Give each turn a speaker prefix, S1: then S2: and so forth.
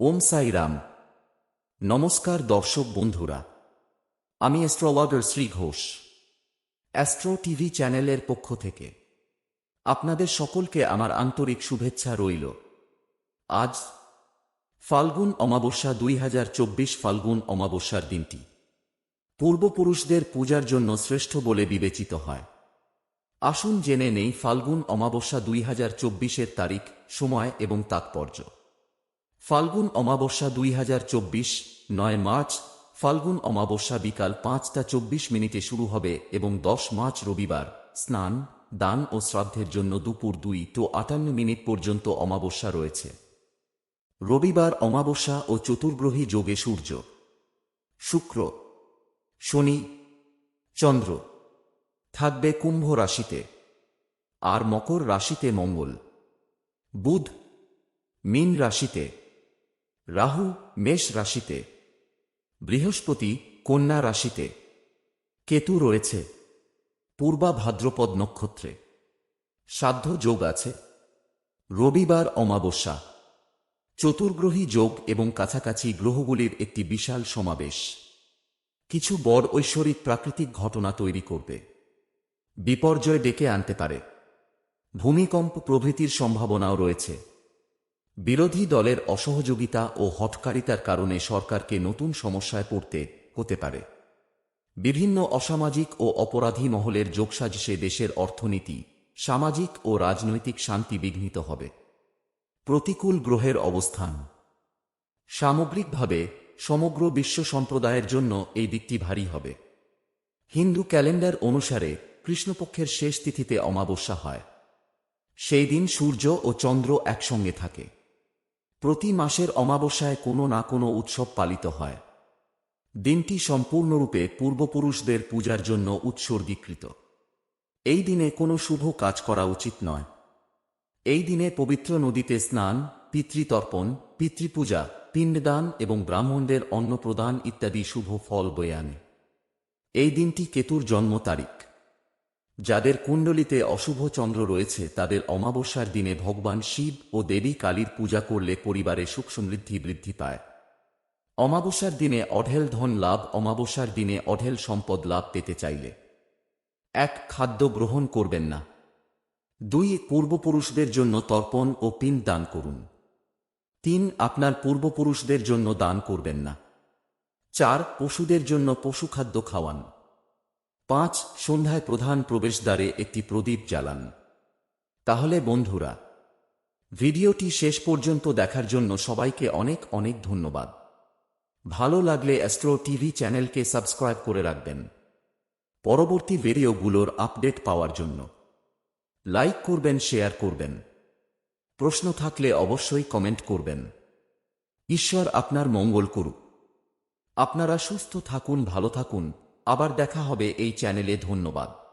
S1: ওম সাই রাম। নমস্কার দর্শক বন্ধুরা, আমি astrologer Shri Ghosh, astro TV চ্যানেলের পক্ষ থেকে। আপনাদের সকলকে আমার আন্তরিক শুভেচ্ছা রইল। আজ ফাল্গুন অমাবস্যা দুই হাজার চব্বিশ ফাল্গুন অমাবস্যার দিনটি। পূর্বপুরুষদের পূজার জন্য শ্রেষ্ঠ বলে বিবেচিত হয়। আসুন জেনে নেই ফাল্গুন অমাবস্যা দুই হাজার চব্বিশের তারিখ, সময় এবং তাৎপর্য। ফাল্গুন অমাবস্যা দুই হাজার চব্বিশ, নয় মার্চ, ফাল্গুন অমাবস্যা বিকাল পাঁচটা চব্বিশ মিনিটে শুরু হবে এবং দশ মার্চ রবিবার। স্নান, দান ও শ্রাদ্ধের জন্য দুপুর দুই তো আটান্ন মিনিট পর্যন্ত অমাবস্যা রয়েছে। রবিবার অমাবস্যা ও চতুর্গ্রহী যোগে সূর্য। শুক্র। শনি। চন্দ্র। থাকবে কুম্ভ রাশিতে। আর মকর রাশিতে মঙ্গল। বুধ। মীন রাশিতে। রাহু মেষ রাশিতে, বৃহস্পতি কন্যা রাশিতে, কেতু রয়েছে, পূর্বা ভাদ্রপদ নক্ষত্রে, সাধ্য যোগ আছে, রবিবার অমাবস্যা, চতুর্গ্রহী যোগ এবং কাছাকাছি গ্রহগুলির একটি বিশাল সমাবেশ। কিছু বড় ঐশ্বরিক প্রাকৃতিক ঘটনা তৈরি করবে। বিপর্যয় ডেকে আনতে পারে। ভূমিকম্প প্রভৃতির সম্ভাবনাও রয়েছে। বিরোধী দলের অসহযোগিতা ও হটকারিতার কারণে সরকারকে নতুন সমস্যায় পড়তে হতে পারে। বিভিন্ন অসামাজিক ও অপরাধী মহলের যোগসাজশে দেশের অর্থনীতি, সামাজিক ও রাজনৈতিক শান্তি বিঘ্নিত হবে। প্রতিকূল গ্রহের অবস্থান। সামগ্রিকভাবে, সমগ্র বিশ্ব সম্প্রদায়ের জন্য এই দিকটি ভারী হবে। হিন্দু ক্যালেন্ডার অনুসারে কৃষ্ণপক্ষের শেষ তিথিতে অমাবস্যা হয়। সেই দিন সূর্য ও চন্দ্র একসঙ্গে থাকে। প্রতি মাসের অমাবস্যায় কোনো না কোনো উৎসব পালিত হয়। দিনটি সম্পূর্ণরূপে পূর্বপুরুষদের পূজার জন্য উৎসর্গীকৃত। এই দিনে কোনো শুভ কাজ করা উচিত নয়। এই দিনে পবিত্র নদীতে স্নান, পিতৃতর্পণ, পিতৃপূজা, পিণ্ডদান এবং ব্রাহ্মণদের অন্নপ্রদান ইত্যাদি শুভ ফল বয়ে আনে। এই দিনটি কেতুর জন্ম তারিখ। যাদের কুণ্ডলিতে অশুভ চন্দ্র রয়েছে, তাদের অমাবস্যার দিনে ভগবান শিব ও দেবী কালীর পূজা করলে পরিবারে সুখ সমৃদ্ধি বৃদ্ধি পায়। অমাবস্যার দিনে অঢেল ধন লাভ, অমাবস্যার দিনে অঢেল সম্পদ লাভ পেতে চাইলে। এক, খাদ্য গ্রহণ করবেন না। দুই, পূর্বপুরুষদের জন্য তর্পণ ও পিন দান করুন। তিন, আপনার পূর্বপুরুষদের জন্য দান করবেন না। চার, পশুদের জন্য পশুখাদ্য খাওয়ান। পাঁচ সন্ধ্যায় প্রধান প্রবেশদ্বারে একটি প্রদীপ জ্বালান। তাহলে বন্ধুরা, ভিডিওটি শেষ পর্যন্ত দেখার জন্য সবাইকে অনেক অনেক ধন্যবাদ। ভালো লাগলে অ্যাস্ট্রো টিভি চ্যানেলকে সাবস্ক্রাইব করে রাখবেন। পরবর্তী ভিডিওগুলোর আপডেট পাওয়ার জন্য লাইক করবেন, শেয়ার করবেন। প্রশ্ন থাকলে অবশ্যই কমেন্ট করবেন। ঈশ্বর আপনার মঙ্গল করুক। আপনারা সুস্থ থাকুন, ভালো থাকুন। আবার দেখা হবে এই চ্যানেলে ধন্যবাদ।